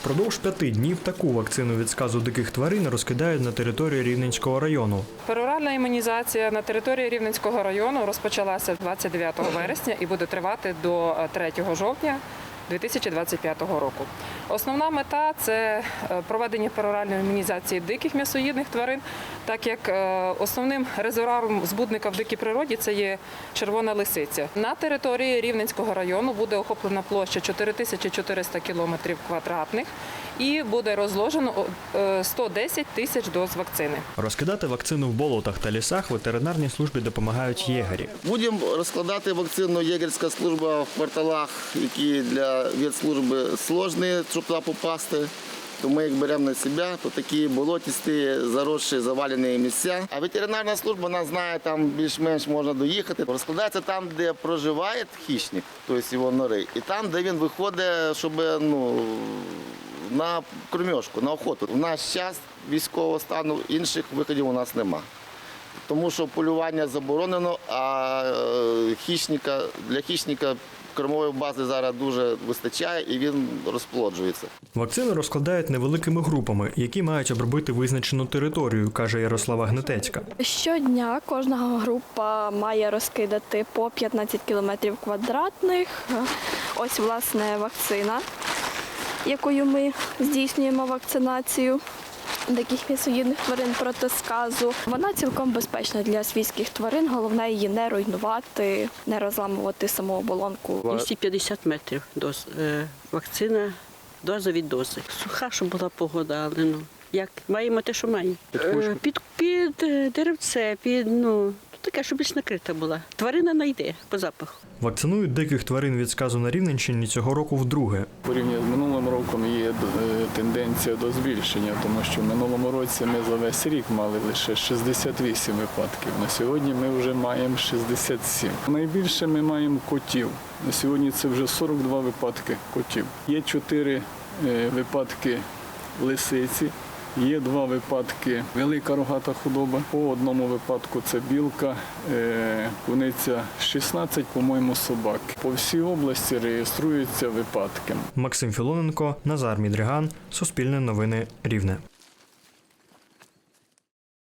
Впродовж п'яти днів таку вакцину від сказу диких тварин розкидають на території Рівненського району. Пероральна імунізація на території Рівненського району розпочалася 29 вересня і буде тривати до е, 3 жовтня 2025 року. Основна мета це е, проведення пероральної імунізації диких м'ясоїдних тварин, так як е, основним резервуаром збудника в дикій природі це є червона лисиця. На території Рівненського району буде охоплена площа 4400 кілометрів квадратних і буде розложено е, 110 тисяч доз вакцини. Розкидати вакцину в болотах та лісах ветеринарній службі допомагають єгері. Будемо розкладати вакцину єгерська служба в кварталах, які для ветслужби сложні, щоб туди попасти. То ми їх беремо на себе, то такі болотісті, заросші, завалені місця. А ветеринарна служба нас знає, там більш-менш можна доїхати. Розкладається там, де проживає хищник, тобто його нори, і там, де він виходить, щоб ну, на кормежку, на охоту. У нас час військового стану, інших виходів у нас немає. Тому що полювання заборонено, а е, хищника, для хищника кормової бази зараз дуже вистачає і він розплоджується. Вакцину розкладають невеликими групами, які мають обробити визначену територію, каже Ярослава Гнетецька. Щодня кожна група має розкидати по 15 кілометрів квадратних. Ось власне вакцина, якою ми здійснюємо вакцинацію диких м'ясоїдних тварин проти сказу. Вона цілком безпечна для свійських тварин. Головне її не руйнувати, не розламувати саму оболонку. 250 метрів доз, е, вакцина, доза від дози. Суха, щоб була погода, але ну як маємо те, що маємо. Е, Під, під е, деревце, під ну таке, щоб більш накрита була. Тварина найде по запаху. Вакцинують диких тварин від сказу на Рівненщині цього року вдруге. Порівняно з минулим роком є е, тенденція до збільшення, тому що в минулому році ми за весь рік мали лише 68 випадків. На сьогодні ми вже маємо 67. Найбільше ми маємо котів. На сьогодні це вже 42 випадки котів. Є 4 випадки лисиці. Є два випадки велика рогата худоба. По одному випадку це білка, е, куниця 16, по-моєму, собак. По всій області реєструються випадки. Максим Філоненко, Назар Мідриган, Суспільне новини Рівне.